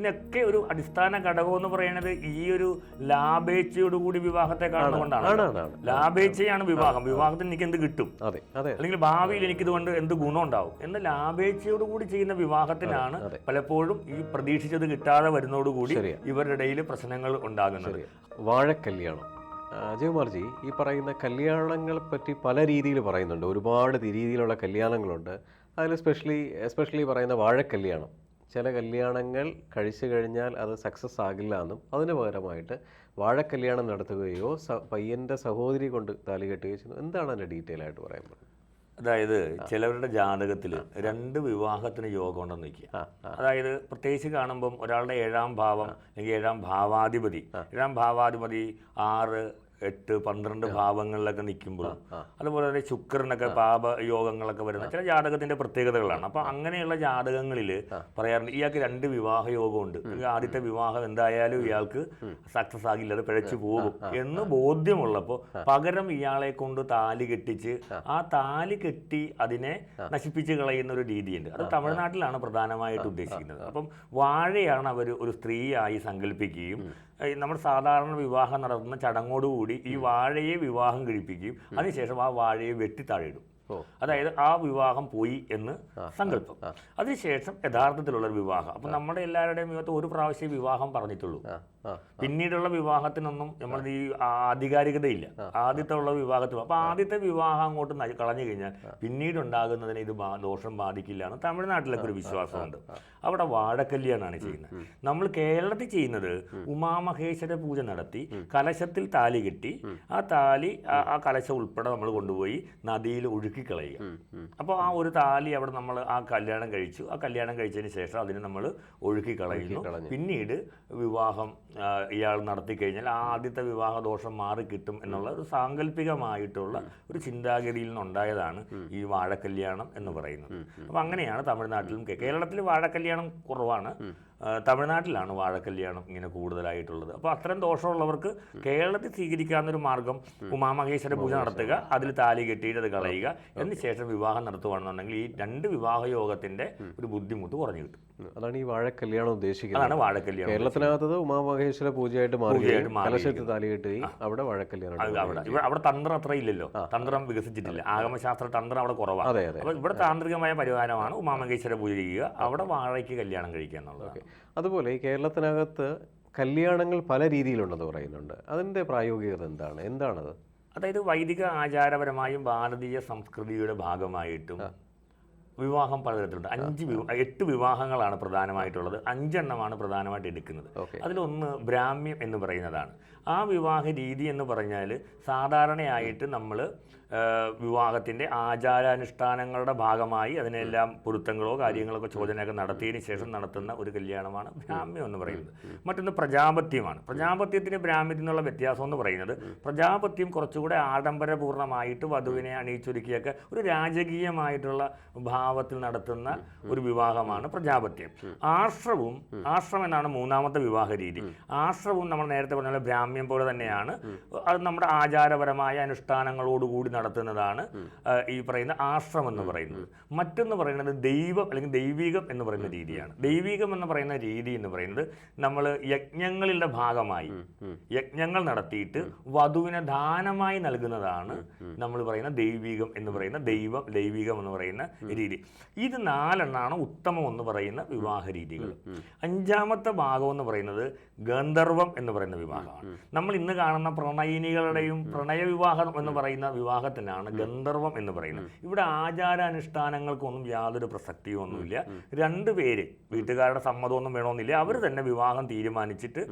ഇതിനൊക്കെ ഒരു അടിസ്ഥാന ഘടകം എന്ന് പറയുന്നത് ഈ ഒരു ലാഭേച്ഛയോടുകൂടി വിവാഹത്തെ കാണുന്നതുകൊണ്ടാണ്. ലാഭേച്ഛയാണ് വിവാഹം. വിവാഹത്തിന് എനിക്ക് എന്ത് കിട്ടും അല്ലെങ്കിൽ ഭാവിയിൽ എനിക്ക് ഇതുകൊണ്ട് എന്ത് ഗുണം ഉണ്ടാവും എന്ന ലാഭേച്ഛയോടുകൂടി ചെയ്യുന്ന വിവാഹത്തിനാണ് പലപ്പോഴും ഈ പ്രതീക്ഷിച്ചത് കിട്ടാതെ വരുന്നതോടുകൂടി കൂടി ഇവരുടെ ഇടയിൽ പ്രശ്നങ്ങൾ ഉണ്ടാകുന്നത്. വാഴക്കല്യാണം കല്യാണം. അജയകുമാർജി ഈ പറയുന്ന കല്യാണങ്ങളെ പറ്റി പല രീതിയിൽ പറയുന്നുണ്ട്. ഒരുപാട് രീതിയിലുള്ള കല്യാണങ്ങളുണ്ട്. അതിൽ സ്പെഷ്യലി എസ്പെഷ്യലി പറയുന്ന വാഴക്കല്യാണം. ചില കല്യാണങ്ങൾ കഴിച്ചു കഴിഞ്ഞാൽ അത് സക്സസ് ആകില്ല എന്നും അതിന് പകരമായിട്ട് വാഴക്കല്യാണം നടത്തുകയോ സ പയ്യന്റെ സഹോദരി കൊണ്ട് താലി കെട്ടുകയോ ചെയ്യുന്നു. എന്താണ് അതിന്റെ ഡീറ്റെയിൽ ആയിട്ട് പറയാൻ അതായത് ചിലവരുടെ ജാതകത്തിൽ രണ്ട് വിവാഹത്തിന് യോഗം ഉണ്ടെന്ന് ആ. അതായത് പ്രത്യേകിച്ച് കാണുമ്പം ഒരാളുടെ ഏഴാം ഭാവം അല്ലെങ്കിൽ ഏഴാം ഭാവാധിപതി. ഏഴാം ഭാവാധിപതി ആറ് എട്ട് പന്ത്രണ്ട് ഭാവങ്ങളിലൊക്കെ നിൽക്കുമ്പോൾ അതുപോലെ തന്നെ ശുക്രനൊക്കെ പാപ യോഗങ്ങളൊക്കെ വരുന്ന ചില ജാതകത്തിന്റെ പ്രത്യേകതകളാണ്. അപ്പൊ അങ്ങനെയുള്ള ജാതകങ്ങളിൽ പറയാറുണ്ട് ഇയാൾക്ക് രണ്ട് വിവാഹ യോഗമുണ്ട് ആദ്യത്തെ വിവാഹം എന്തായാലും ഇയാൾക്ക് സക്സസ് ആകില്ല അത് പിഴച്ചു പോകും എന്ന് ബോധ്യമുള്ളപ്പോൾ പകരം ഇയാളെ കൊണ്ട് താലി കെട്ടിച്ച് ആ. താലി കെട്ടി അതിനെ നശിപ്പിച്ച് കളയുന്ന ഒരു രീതിയുണ്ട്. അത് തമിഴ്നാട്ടിലാണ് പ്രധാനമായിട്ട് ഉദ്ദേശിക്കുന്നത്. അപ്പം വാഴയാണ് അവർ ഒരു സ്ത്രീയായി സങ്കല്പിക്കുകയും നമ്മൾ സാധാരണ വിവാഹം നടത്തുന്ന ചടങ്ങോടുകൂടി ഈ വാഴയെ വിവാഹം കഴിപ്പിക്കുകയും അതിനുശേഷം ആ വാഴയെ വെട്ടി താഴെയിടും. അതായത് ആ വിവാഹം പോയി എന്ന് സങ്കല്പം. അതിനുശേഷം യഥാർത്ഥത്തിലുള്ള വിവാഹം. അപ്പം നമ്മുടെ എല്ലാവരുടെയും ഒരു പ്രാവശ്യം വിവാഹം പറഞ്ഞിട്ടുള്ളൂ. പിന്നീടുള്ള വിവാഹത്തിനൊന്നും നമ്മൾ ഈ ആധികാരികതയില്ല. ആദ്യത്തെ ഉള്ള വിവാഹത്തിൽ അപ്പൊ ആദ്യത്തെ വിവാഹം അങ്ങോട്ട് കളഞ്ഞു കഴിഞ്ഞാൽ പിന്നീട് ഉണ്ടാകുന്നതിന് ഇത് ദോഷം ബാധിക്കില്ല എന്ന് തമിഴ്നാട്ടിലൊക്കെ ഒരു വിശ്വാസമുണ്ട്. അവിടെ വാഴക്കല്യാണാണ് ചെയ്യുന്നത്. നമ്മൾ കേരളത്തിൽ ചെയ്യുന്നത് ഉമാമഹേശ്വര പൂജ നടത്തി കലശത്തിൽ താലി കെട്ടി ആ താലി ആ- കലശ ഉൾപ്പെടെ നമ്മൾ കൊണ്ടുപോയി നദിയിൽ ഒഴുക്കി കളയുക. അപ്പോൾ ആ ഒരു താലി അവിടെ നമ്മൾ ആ കല്യാണം കഴിച്ചു. ആ കല്യാണം കഴിച്ചതിന് ശേഷം അതിനെ നമ്മൾ ഒഴുക്കി കളയുന്നു. പിന്നീട് വിവാഹം ഇയാൾ നടത്തി കഴിഞ്ഞാൽ ആ ആദ്യത്തെ വിവാഹ ദോഷം മാറി കിട്ടും എന്നുള്ള ഒരു സാങ്കല്പികമായിട്ടുള്ള ഒരു ചിന്താഗതിയിൽ നിന്നുണ്ടായതാണ് ഈ വാഴക്കല്യാണം എന്ന് പറയുന്നത്. അപ്പം അങ്ങനെയാണ് തമിഴ്നാട്ടിലും കേരളത്തിൽ വാഴക്കല്യാണം കുറവാണ്. തമിഴ്നാട്ടിലാണ് വാഴക്കല്യാണം ഇങ്ങനെ കൂടുതലായിട്ടുള്ളത്. അപ്പോൾ അത്തരം ദോഷമുള്ളവർക്ക് കേരളത്തിൽ സ്വീകരിക്കാവുന്നൊരു മാർഗം ഉമാമഹേശ്വര പൂജ നടത്തുക അതിൽ താലി കെട്ടിയിട്ട് അത് കളയുക എന്നുശേഷം വിവാഹം നടത്തുകയാണെന്നുണ്ടെങ്കിൽ ഈ രണ്ട് വിവാഹ യോഗത്തിന്റെ ഒരു ബുദ്ധിമുട്ട് കുറഞ്ഞു കിട്ടും. അതാണ് ഈ വാഴക്കല്യാണം ഉദ്ദേശിക്കുന്നത്. അതാണ് വാഴക്കല്യാണം കേരളത്തിനകത്തത് ഉമാമഹേശ്വര പൂജയായിട്ട് മാറി താലി കെട്ടി അവിടെ വാഴക്കല്യാണം അവിടെ. അവിടെ തന്ത്രം അത്ര ഇല്ലല്ലോ. തന്ത്രം വികസിച്ചിട്ടില്ല. ആഗമശാസ്ത്ര തന്ത്രം അവിടെ കുറവാണ്. അപ്പോൾ ഇവിടെ താന്ത്രികമായ പരിഹാരമാണ് ഉമാമഹേശ്വര പൂജ ചെയ്യുക. അവിടെ വാഴയ്ക്ക് കല്യാണം കഴിക്കുക എന്നുള്ളതാണ്. അതുപോലെ ഈ കേരളത്തിനകത്ത് കല്യാണങ്ങൾ പല രീതിയിലുണ്ടെന്ന് പറയുന്നുണ്ട്. അതിന്റെ പ്രായോഗികത എന്താണ്? എന്താണത്? അതായത് വൈദിക ആചാരപരമായും ഭാരതീയ സംസ്കൃതിയുടെ ഭാഗമായിട്ടും വിവാഹം പലതരത്തിലുണ്ട്. അഞ്ച് വിവാഹ എട്ട് വിവാഹങ്ങളാണ് പ്രധാനമായിട്ടുള്ളത്. അഞ്ചെണ്ണമാണ് പ്രധാനമായിട്ട് എടുക്കുന്നത്. അതിലൊന്ന് ബ്രാഹ്മ്യം എന്ന് പറയുന്നതാണ്. ആ വിവാഹ രീതി എന്ന് പറഞ്ഞാൽ സാധാരണയായിട്ട് നമ്മൾ വിവാഹത്തിന്റെ ആചാരാനുഷ്ഠാനങ്ങളുടെ ഭാഗമായി അതിനെല്ലാം പൊരുത്തങ്ങളോ കാര്യങ്ങളൊക്കെ ചോദനയൊക്കെ നടത്തിയതിന് ശേഷം നടത്തുന്ന ഒരു കല്യാണമാണ് ബ്രാഹ്മ്യം എന്ന് പറയുന്നത്. മറ്റൊന്ന് പ്രജാപത്യമാണ്. പ്രജാപത്യത്തിന് ബ്രാഹ്മ്യത്തിൽ നിന്നുള്ള വ്യത്യാസം എന്ന് പറയുന്നത് പ്രജാപത്യം കുറച്ചുകൂടെ ആഡംബരപൂർണമായിട്ട് വധുവിനെ അണിയിച്ചൊരുക്കിയൊക്കെ ഒരു രാജകീയമായിട്ടുള്ള ഭാവത്തിൽ നടത്തുന്ന ഒരു വിവാഹമാണ് പ്രജാപത്യം. ആശ്രവും ആശ്രം എന്നാണ് മൂന്നാമത്തെ വിവാഹ രീതി. ആശ്രവും നമ്മൾ നേരത്തെ പറഞ്ഞ ബ്രാഹ്മ്യം പോലെ തന്നെയാണ്. അത് നമ്മുടെ ആചാരപരമായ അനുഷ്ഠാനങ്ങളോടുകൂടി നടത്തുന്നതാണ് ഈ പറയുന്ന ആശ്രമം എന്ന് പറയുന്നത്. മറ്റൊന്ന് പറയുന്നത് ദൈവം അല്ലെങ്കിൽ ദൈവികം എന്ന് പറയുന്ന രീതിയാണ്. ദൈവികം എന്ന് പറയുന്ന രീതി എന്ന് പറയുന്നത് നമ്മൾ യജ്ഞങ്ങളുടെ ഭാഗമായി യജ്ഞങ്ങൾ നടത്തിയിട്ട് വധുവിനെ ദാനമായി നൽകുന്നതാണ് നമ്മൾ പറയുന്ന ദൈവികം എന്ന് പറയുന്ന ദൈവം ദൈവികം എന്ന് പറയുന്ന രീതി. ഇത് നാലെണ്ണാണ് ഉത്തമം എന്ന് പറയുന്ന വിവാഹ രീതികൾ അഞ്ചാമത്തെ ഭാഗം എന്ന് പറയുന്നത് ഗന്ധർവം എന്ന് പറയുന്ന വിവാഹമാണ്. നമ്മൾ ഇന്ന് കാണുന്ന പ്രണയിനികളുടെയും പ്രണയ വിവാഹം എന്ന് പറയുന്ന വിവാഹത്തിനാണ് ഗന്ധർവം എന്ന് പറയുന്നത്. ഇവിടെ ആചാരാനുഷ്ഠാനങ്ങൾക്കൊന്നും യാതൊരു പ്രസക്തിയോ ഒന്നുമില്ല രണ്ട് പേര് വീട്ടുകാരുടെ സമ്മതമൊന്നും വേണമെന്നില്ല. അവർ തന്നെ വിവാഹം തീരുമാനിച്ചിട്ട്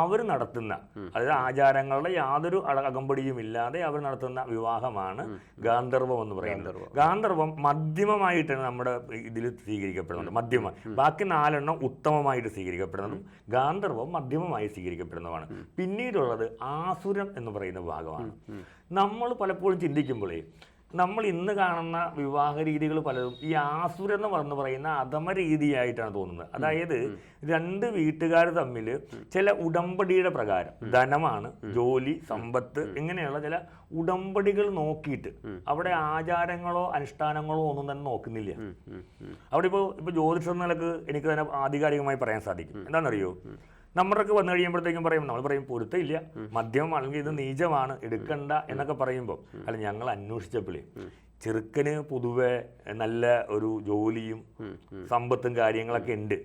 അവർ നടത്തുന്ന അതായത് ആചാരങ്ങളുടെ യാതൊരു അകമ്പടിയും ഇല്ലാതെ അവർ നടത്തുന്ന വിവാഹമാണ് ഗാന്ധർവം എന്ന് പറയുന്നത്. ഗാന്ധർവം. മധ്യമമായിട്ടാണ് നമ്മുടെ ഇതിൽ സ്വീകരിക്കപ്പെടുന്നത്. മധ്യമ ബാക്കി നാലെണ്ണം ഉത്തമമായിട്ട് സ്വീകരിക്കപ്പെടുന്നതും ഗാന്ധർവം മധ്യമമായി സ്വീകരിക്കപ്പെടുന്നതുമാണ്. പിന്നീടുള്ളത് ആസുരം എന്ന് പറയുന്ന ഭാഗമാണ്. നമ്മൾ പലപ്പോഴും ചിന്തിക്കുമ്പോഴേ നമ്മൾ ഇന്ന് കാണുന്ന വിവാഹ രീതികൾ പലതും ഈ ആസുര എന്ന് പറഞ്ഞു പറയുന്ന അധമ രീതിയായിട്ടാണ് തോന്നുന്നത്. അതായത് രണ്ട് വീട്ടുകാർ തമ്മിൽ ചില ഉടമ്പടിയുടെ പ്രകാരം ധനമാണ് ജോലി സമ്പത്ത് ഇങ്ങനെയുള്ള ചില ഉടമ്പടികൾ നോക്കിയിട്ട് അവിടെ ആചാരങ്ങളോ അനുഷ്ഠാനങ്ങളോ ഒന്നും തന്നെ നോക്കുന്നില്ല. അവിടെ ഇപ്പോൾ ഇപ്പോൾ ജ്യോതിഷം നിലയ്ക്ക് എനിക്ക് തന്നെ ആധികാരികമായി പറയാൻ സാധിക്കും. എന്താണെന്നറിയോ? നമ്മളൊക്കെ വന്നു കഴിയുമ്പോഴത്തേക്കും പറയും നമ്മൾ പറയും പൊരുത്തമില്ല. മദ്യം അല്ലെങ്കിൽ ഇത് നീചമാണ് എടുക്കണ്ട എന്നൊക്കെ പറയുമ്പോൾ അല്ല ഞങ്ങൾ അന്വേഷിച്ചപ്പോഴേ ചെറുക്കന് പൊതുവെ നല്ല ഒരു ജോലിയും സമ്പത്തും കാര്യങ്ങളൊക്കെ ഉണ്ട്.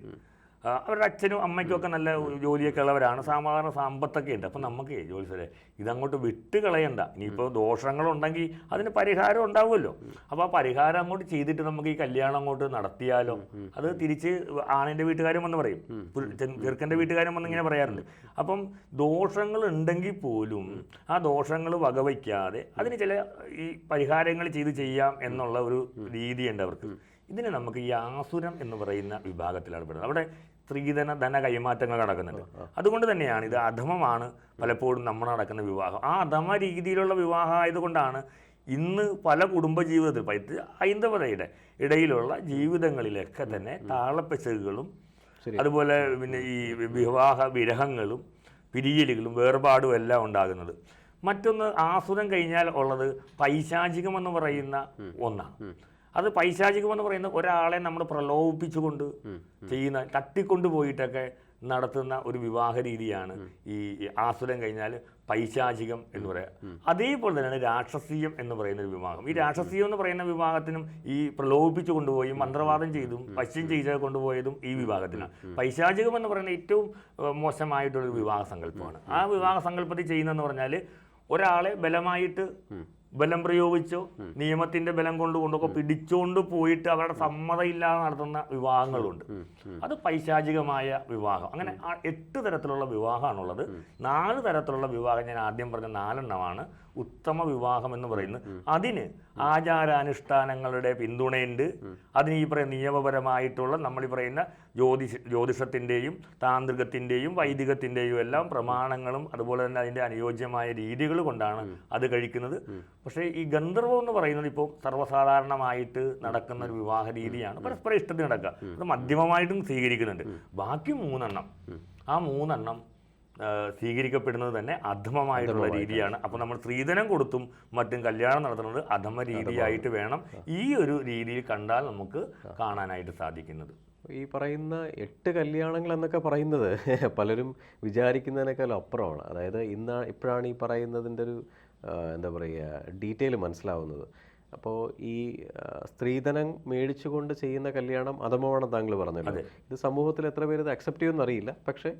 അവരുടെ അച്ഛനും അമ്മയ്ക്കും ഒക്കെ നല്ല ജോലിയൊക്കെ ഉള്ളവരാണ്. സാധാരണ സമ്പത്തൊക്കെ ഉണ്ട്. അപ്പം നമുക്ക് ജോലി ഇതങ്ങോട്ട് വിട്ട് കളയണ്ട. ഇനിയിപ്പോൾ ദോഷങ്ങളുണ്ടെങ്കിൽ അതിന് പരിഹാരം ഉണ്ടാവുമല്ലോ. അപ്പോൾ ആ പരിഹാരം അങ്ങോട്ട് ചെയ്തിട്ട് നമുക്ക് ഈ കല്യാണം അങ്ങോട്ട് നടത്തിയാലോ? അത് തിരിച്ച് ആണിന്റെ വീട്ടുകാരും വന്ന് പറയും. ചെറുക്കന്റെ വീട്ടുകാരും വന്ന് ഇങ്ങനെ പറയാറുണ്ട്. അപ്പം ദോഷങ്ങൾ ഉണ്ടെങ്കിൽ പോലും ആ ദോഷങ്ങൾ വകവയ്ക്കാതെ അതിന് ചില ഈ പരിഹാരങ്ങൾ ചെയ്ത് ചെയ്യാം എന്നുള്ള ഒരു രീതിയുണ്ട് അവർക്ക്. ഇതിന് നമുക്ക് ഈ ആസുരം എന്ന് പറയുന്ന വിഭാഗത്തിലാണ് പെടുന്നത്. അവിടെ സ്ത്രീധന ധന കൈമാറ്റങ്ങൾ നടക്കുന്നുണ്ട്. അതുകൊണ്ട് തന്നെയാണ് ഇത് അധമമാണ് പലപ്പോഴും നമ്മൾ നടക്കുന്ന വിവാഹം. ആ അധമ രീതിയിലുള്ള വിവാഹം ആയതുകൊണ്ടാണ് ഇന്ന് പല കുടുംബജീവിതത്തിൽ പൈത്ത് ഹൈന്ദവതയുടെ ഇടയിലുള്ള ജീവിതങ്ങളിലൊക്കെ തന്നെ താളപ്പച്ചകളും അതുപോലെ പിന്നെ ഈ വിവാഹ വിരഹങ്ങളും പിരിയലുകളും വേർപാടും എല്ലാം ഉണ്ടാകുന്നത്. മറ്റൊന്ന് ആസുരം കഴിഞ്ഞാൽ ഉള്ളത് പൈശാചികം എന്ന് പറയുന്ന ഒന്നാണ്. അത് പൈശാചികം എന്ന് പറയുന്ന ഒരാളെ നമ്മൾ പ്രലോഭിപ്പിച്ചുകൊണ്ട് ചെയ്യുന്ന തട്ടിക്കൊണ്ടു പോയിട്ടൊക്കെ നടത്തുന്ന ഒരു വിവാഹ രീതിയാണ് ഈ ആസുരം കഴിഞ്ഞാൽ പൈശാചികം എന്ന് പറയുക അതേപോലെ തന്നെയാണ് രാക്ഷസീയം എന്ന് പറയുന്ന ഒരു വിവാഹം. ഈ രാക്ഷസീയം എന്ന് പറയുന്ന വിവാഹത്തിനും ഈ പ്രലോഭിപ്പിച്ചു കൊണ്ടുപോയി മന്ത്രവാദം ചെയ്തും പശ്യം ചെയ്ത് കൊണ്ടുപോയതും ഈ വിവാഹത്തിനാണ്. പൈശാചികം എന്ന് പറയുന്ന ഏറ്റവും മോശമായിട്ടുള്ളൊരു മോശമായിട്ടുള്ള വിവാഹ സങ്കല്പമാണ്. ആ വിവാഹ സങ്കല്പത്തിൽ ചെയ്യുന്നതെന്ന് പറഞ്ഞാൽ ഒരാളെ ബലമായിട്ട് ബലം പ്രയോഗിച്ചോ നിയമത്തിന്റെ ബലം കൊണ്ട് കൊണ്ടൊക്കെ പിടിച്ചുകൊണ്ട് പോയിട്ട് അവരുടെ സമ്മതമില്ലാതെ നടത്തുന്ന വിവാഹങ്ങളുണ്ട്. അത് പൈശാചികമായ വിവാഹം. അങ്ങനെ എട്ട് തരത്തിലുള്ള വിവാഹമാണുള്ളത്. നാല് തരത്തിലുള്ള വിവാഹം ഞാൻ ആദ്യം പറഞ്ഞ നാലെണ്ണമാണ്. ഉത്തമ വിവാഹം എന്ന് പറയുന്നത്. അതിന് ആചാരാനുഷ്ഠാനങ്ങളുടെ പിന്തുണയുണ്ട്. അതിന് ഈ പറയുന്ന നിയമപരമായിട്ടുള്ള നമ്മൾ ഈ പറയുന്ന ജ്യോതിഷ ജ്യോതിഷത്തിന്റെയും താന്ത്രികത്തിന്റെയും വൈദികത്തിന്റെയും എല്ലാം പ്രമാണങ്ങളും അതുപോലെ തന്നെ അതിന്റെ അനുയോജ്യമായ രീതികൾ കൊണ്ടാണ് അത് കഴിക്കുന്നത്. പക്ഷേ ഈ ഗന്ധർവം എന്ന് പറയുന്നത് ഇപ്പോൾ സർവസാധാരണമായിട്ട് നടക്കുന്ന ഒരു വിവാഹ രീതിയാണ്. പരസ്പരം ഇഷ്ടത്തിന് നടക്കുക. അത് മധ്യമമായിട്ടും സ്വീകരിക്കുന്നുണ്ട്. ബാക്കി മൂന്നെണ്ണം. ആ മൂന്നെണ്ണം സ്വീകരിക്കപ്പെടുന്നത് തന്നെ അധമമായിട്ടുള്ള രീതിയാണ്. അപ്പോൾ നമ്മൾ സ്ത്രീധനം കൊടുത്തും മറ്റും കല്യാണം നടത്തുന്നത് അധമ രീതിയായിട്ട് വേണം ഈ ഒരു രീതിയിൽ കണ്ടാൽ നമുക്ക് കാണാനായിട്ട് സാധിക്കുന്നത്. ഈ പറയുന്ന എട്ട് കല്യാണങ്ങൾ എന്നൊക്കെ പറയുന്നത് പലരും വിചാരിക്കുന്നതിനേക്കാൾ അപ്പുറമാണ്. അതായത് ഇന്നാ ഇപ്പോഴാണ് ഈ പറയുന്നതിന്റെ ഒരു എന്താ പറയുക ഡീറ്റെയിൽ മനസ്സിലാവുന്നത്. അപ്പോൾ ഈ സ്ത്രീധനം മേടിച്ചുകൊണ്ട് ചെയ്യുന്ന കല്യാണം അധമമാണ് താങ്കൾ പറഞ്ഞത് ഇത് സമൂഹത്തിൽ എത്ര പേര് ഇത് അക്സെപ്റ്റ് ചെയ്യുമെന്ന് അറിയില്ല. പക്ഷേ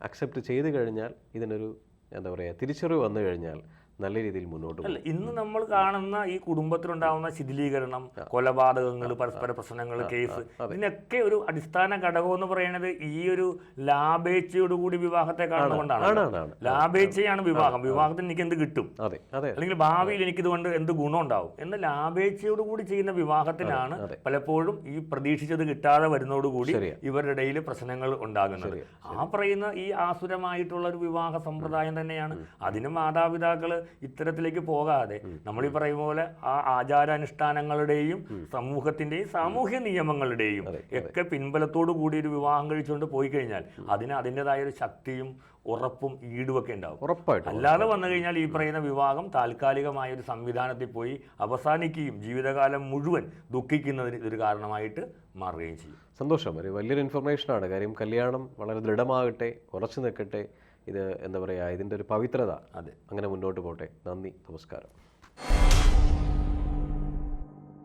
അക്സെപ്റ്റ് ചെയ്ത് കഴിഞ്ഞാൽ ഇതിനൊരു എന്താ പറയുക തിരിച്ചറിവ് വന്നു കഴിഞ്ഞാൽ നല്ല രീതിയിൽ മുന്നോട്ട് അല്ല ഇന്ന് നമ്മൾ കാണുന്ന ഈ കുടുംബത്തിലുണ്ടാവുന്ന ശിഥിലീകരണം കൊലപാതകങ്ങൾ പരസ്പര പ്രശ്നങ്ങൾ കേസ് ഇതിനൊക്കെ ഒരു അടിസ്ഥാന ഘടകം എന്ന് പറയുന്നത് ഈ ഒരു ലാഭേച്ഛയോടുകൂടി വിവാഹത്തെ കാണുന്നതുകൊണ്ടാണ് ലാഭേച്ഛയാണ് വിവാഹം. വിവാഹത്തിന് എനിക്ക് എന്ത് കിട്ടും? അല്ലെങ്കിൽ ഭാവിയിൽ എനിക്കിതുകൊണ്ട് എന്ത് ഗുണം ഉണ്ടാവും എന്ന ലാഭേച്ഛയോടുകൂടി ചെയ്യുന്ന വിവാഹത്തിലാണ് പലപ്പോഴും ഈ പ്രതീക്ഷിച്ചത് കിട്ടാതെ വരുന്നതോടുകൂടി. ഇവരുടെ ഇടയിൽ പ്രശ്നങ്ങൾ ഉണ്ടാകുന്നത്. ആ പറയുന്ന ഈ ആസുരമായിട്ടുള്ള ഒരു വിവാഹ സമ്പ്രദായം തന്നെയാണ്. അതിന് മാതാപിതാക്കൾ ഇത്തരത്തിലേക്ക് പോകാതെ നമ്മൾ ഈ പറയുന്ന പോലെ ആ ആചാരാനുഷ്ഠാനങ്ങളുടെയും സമൂഹത്തിന്റെയും സാമൂഹ്യ നിയമങ്ങളുടെയും ഒക്കെ പിൻബലത്തോടു കൂടി ഒരു വിവാഹം കഴിച്ചുകൊണ്ട് പോയി കഴിഞ്ഞാൽ അതിന് അതിന്റെതായ ഒരു ശക്തിയും ഉറപ്പും ഈടുമൊക്കെ ഉണ്ടാവും. ഉറപ്പായിട്ടും അല്ലാതെ വന്നു കഴിഞ്ഞാൽ ഈ പറയുന്ന വിവാഹം താൽക്കാലികമായ ഒരു സംവിധാനത്തിൽ പോയി അവസാനിക്കുകയും ജീവിതകാലം മുഴുവൻ ദുഃഖിക്കുന്നതിന് ഇതൊരു കാരണമായിട്ട് മാറുകയും ചെയ്യും. സന്തോഷം. ഒരു വലിയൊരു ഇൻഫർമേഷനാണ് കാര്യം കല്യാണം വളരെ ദൃഢമാകട്ടെ ഉറച്ചു നിൽക്കട്ടെ ഇത് എന്താ പറയുക ഇതിന്റെ ഒരു പവിത്രത. അതെ. അങ്ങനെ മുന്നോട്ട് പോട്ടെ നന്ദി നമസ്കാരം.